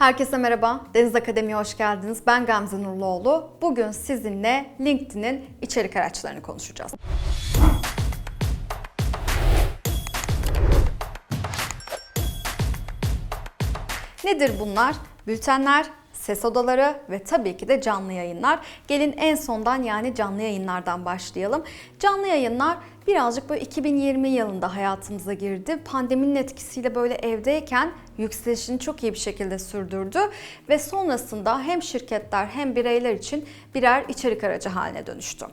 Herkese merhaba, Deniz Akademi'ye hoş geldiniz. Ben Gamze Nurluoğlu. Bugün sizinle LinkedIn'in içerik araçlarını konuşacağız. Nedir bunlar? Bültenler, ses odaları ve tabii ki de canlı yayınlar. Gelin en sondan yani canlı yayınlardan başlayalım. Canlı yayınlar birazcık böyle 2020 yılında hayatımıza girdi. Pandeminin etkisiyle böyle evdeyken yükselişini çok iyi bir şekilde sürdürdü ve sonrasında hem şirketler hem bireyler için birer içerik aracı haline dönüştü.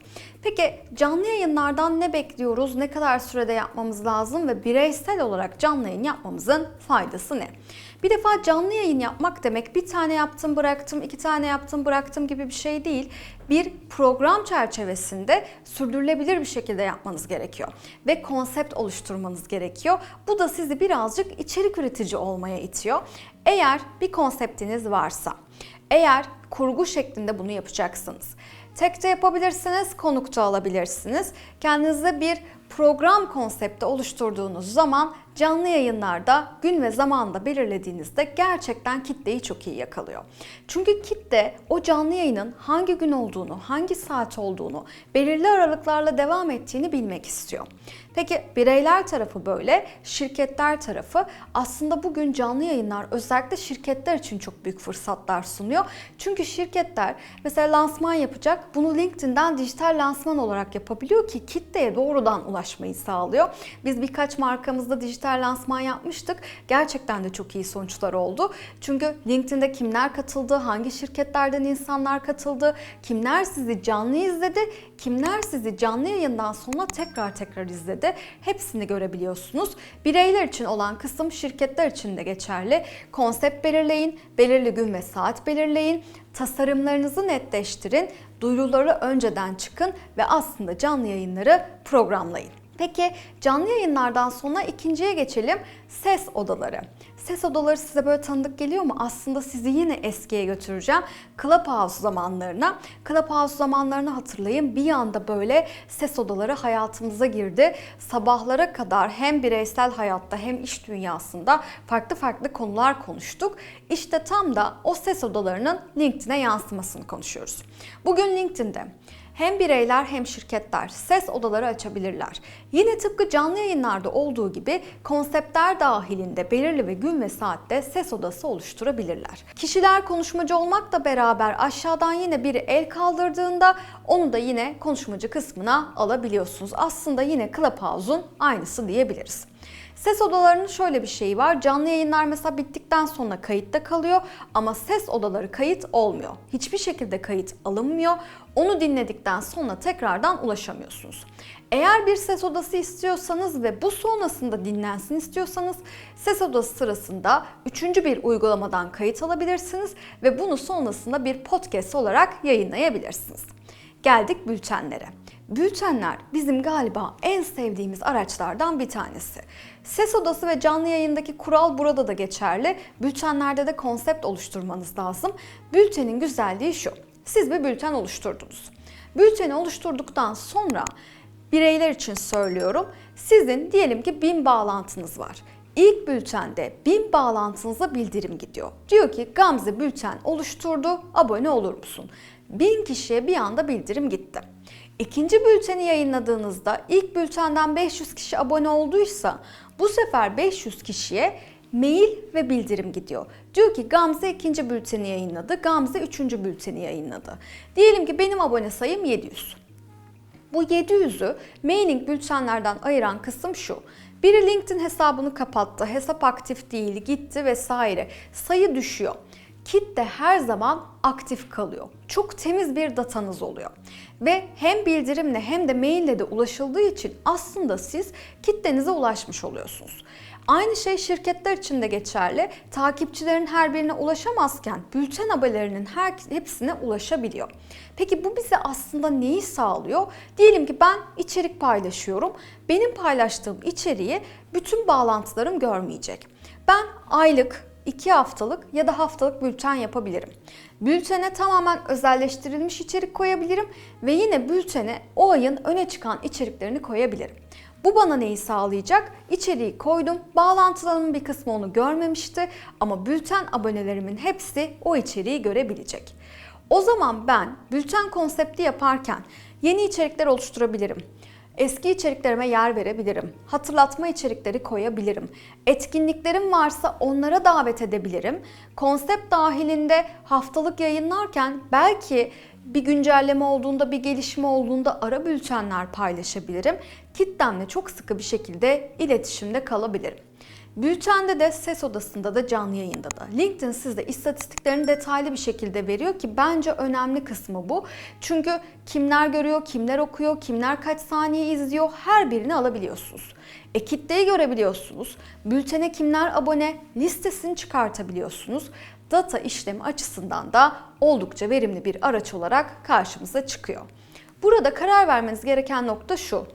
Peki canlı yayınlardan ne bekliyoruz? Ne kadar sürede yapmamız lazım ve bireysel olarak canlı yayın yapmamızın faydası ne? Bir defa canlı yayın yapmak demek bir tane yaptım bıraktım, iki tane yaptım bıraktım gibi bir şey değil. Bir program çerçevesinde sürdürülebilir bir şekilde yapmanız gerekiyor ve konsept oluşturmanız gerekiyor. Bu da sizi birazcık içerik üretici olmaya itiyor. Eğer bir konseptiniz varsa, eğer kurgu şeklinde bunu yapacaksınız. Tek de yapabilirsiniz, konukta alabilirsiniz. Kendinize bir program konsepti oluşturduğunuz zaman canlı yayınlarda gün ve zamanda belirlediğinizde gerçekten kitleyi çok iyi yakalıyor. Çünkü kitle o canlı yayının hangi gün olduğunu, hangi saat olduğunu, belirli aralıklarla devam ettiğini bilmek istiyor. Peki bireyler tarafı böyle, şirketler tarafı aslında bugün canlı yayınlar özellikle şirketler için çok büyük fırsatlar sunuyor. Çünkü şirketler mesela lansman yapacak, bunu LinkedIn'den dijital lansman olarak yapabiliyor ki kitleye doğrudan ulaşmayı sağlıyor. Biz birkaç markamızda dijital lansman yapmıştık. Gerçekten de çok iyi sonuçlar oldu. Çünkü LinkedIn'de kimler katıldı, hangi şirketlerden insanlar katıldı, kimler sizi canlı izledi, kimler sizi canlı yayından sonra tekrar tekrar izledi. Hepsini görebiliyorsunuz. Bireyler için olan kısım şirketler için de geçerli. Konsept belirleyin, belirli gün ve saat belirleyin, tasarımlarınızı netleştirin, duyuruları önceden çıkın ve aslında canlı yayınları programlayın. Peki canlı yayınlardan sonra ikinciye geçelim. Ses odaları. Ses odaları size böyle tanıdık geliyor mu? Aslında sizi yine eskiye götüreceğim. Clubhouse zamanlarına. Clubhouse zamanlarını hatırlayın. Bir anda böyle ses odaları hayatımıza girdi. Sabahlara kadar hem bireysel hayatta hem iş dünyasında farklı farklı konular konuştuk. İşte tam da o ses odalarının LinkedIn'e yansımasını konuşuyoruz. Bugün LinkedIn'de hem bireyler hem şirketler ses odaları açabilirler. Yine tıpkı canlı yayınlarda olduğu gibi konseptler dahilinde belirli ve gün ve saatte ses odası oluşturabilirler. Kişiler konuşmacı olmakla beraber aşağıdan yine biri el kaldırdığında onu da yine konuşmacı kısmına alabiliyorsunuz. Aslında yine Clubhouse'un aynısı diyebiliriz. Ses odalarının şöyle bir şeyi var. Canlı yayınlar mesela bittikten sonra kayıtta kalıyor ama ses odaları kayıt olmuyor. Hiçbir şekilde kayıt alınmıyor. Onu dinledikten sonra tekrardan ulaşamıyorsunuz. Eğer bir ses odası istiyorsanız ve bu sonrasında dinlensin istiyorsanız ses odası sırasında üçüncü bir uygulamadan kayıt alabilirsiniz ve bunu sonrasında bir podcast olarak yayınlayabilirsiniz. Geldik bültenlere. Bültenler bizim galiba en sevdiğimiz araçlardan bir tanesi. Ses odası ve canlı yayındaki kural burada da geçerli. Bültenlerde de konsept oluşturmanız lazım. Bültenin güzelliği şu. Siz bir bülten oluşturdunuz. Bülteni oluşturduktan sonra bireyler için söylüyorum. Sizin diyelim ki bin bağlantınız var. İlk bültende bin bağlantınıza bildirim gidiyor. Diyor ki Gamze bülten oluşturdu, abone olur musun? Bin kişiye bir anda bildirim gitti. İkinci bülteni yayınladığınızda ilk bültenden 500 kişi abone olduysa bu sefer 500 kişiye mail ve bildirim gidiyor. Diyor ki Gamze ikinci bülteni yayınladı, Gamze üçüncü bülteni yayınladı. Diyelim ki benim abone sayım 700. Bu 700'ü mailing bültenlerden ayıran kısım şu. Biri LinkedIn hesabını kapattı, hesap aktif değil, gitti vesaire. Sayı düşüyor. Kitle her zaman aktif kalıyor. Çok temiz bir datanız oluyor. Ve hem bildirimle hem de maille de ulaşıldığı için aslında siz kitlenize ulaşmış oluyorsunuz. Aynı şey şirketler için de geçerli. Takipçilerin her birine ulaşamazken bülten haberlerinin her hepsine ulaşabiliyor. Peki bu bize aslında neyi sağlıyor? Diyelim ki ben içerik paylaşıyorum. Benim paylaştığım içeriği bütün bağlantılarım görmeyecek. Ben aylık 2 haftalık ya da haftalık bülten yapabilirim. Bültene tamamen özelleştirilmiş içerik koyabilirim ve yine bültene o ayın öne çıkan içeriklerini koyabilirim. Bu bana neyi sağlayacak? İçeriği koydum. Bağlantılarımın bir kısmı onu görmemişti ama bülten abonelerimin hepsi o içeriği görebilecek. O zaman ben bülten konsepti yaparken yeni içerikler oluşturabilirim. Eski içeriklerime yer verebilirim. Hatırlatma içerikleri koyabilirim. Etkinliklerim varsa onlara davet edebilirim. Konsept dahilinde haftalık yayınlarken belki bir güncelleme olduğunda, bir gelişme olduğunda ara bültenler paylaşabilirim. Kitlemle çok sıkı bir şekilde iletişimde kalabilirim. Bültende de ses odasında da canlı yayında da. LinkedIn sizde istatistiklerini detaylı bir şekilde veriyor ki bence önemli kısmı bu. Çünkü kimler görüyor, kimler okuyor, kimler kaç saniye izliyor her birini alabiliyorsunuz. E kitleyi görebiliyorsunuz. Bültene kimler abone listesini çıkartabiliyorsunuz. Data işlemi açısından da oldukça verimli bir araç olarak karşımıza çıkıyor. Burada karar vermeniz gereken nokta şu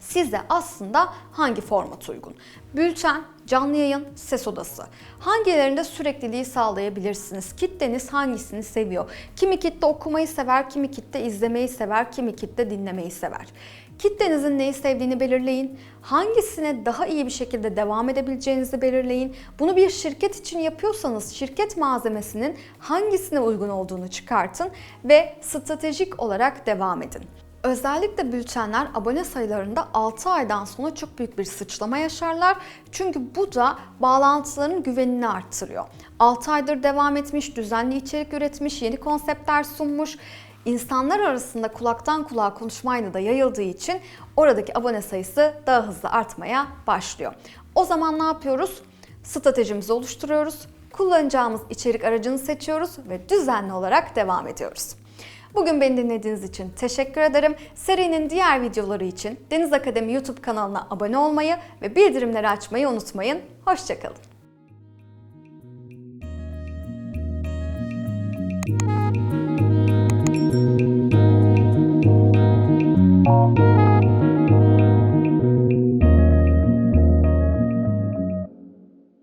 size aslında hangi format uygun? Bülten, canlı yayın, ses odası. Hangilerinde sürekliliği sağlayabilirsiniz? Kitleniz hangisini seviyor? Kimi kitle okumayı sever, kimi kitle izlemeyi sever, kimi kitle dinlemeyi sever. Kitlenizin neyi sevdiğini belirleyin. Hangisine daha iyi bir şekilde devam edebileceğinizi belirleyin. Bunu bir şirket için yapıyorsanız şirket malzemesinin hangisine uygun olduğunu çıkartın ve stratejik olarak devam edin. Özellikle bültenler abone sayılarında 6 aydan sonra çok büyük bir sıçrama yaşarlar. Çünkü bu da bağlantıların güvenini arttırıyor. 6 aydır devam etmiş, düzenli içerik üretmiş, yeni konseptler sunmuş, insanlar arasında kulaktan kulağa konuşmayla da yayıldığı için oradaki abone sayısı daha hızlı artmaya başlıyor. O zaman ne yapıyoruz? Stratejimizi oluşturuyoruz, kullanacağımız içerik aracını seçiyoruz ve düzenli olarak devam ediyoruz. Bugün beni dinlediğiniz için teşekkür ederim. Serinin diğer videoları için Deniz Akademi YouTube kanalına abone olmayı ve bildirimleri açmayı unutmayın. Hoşçakalın.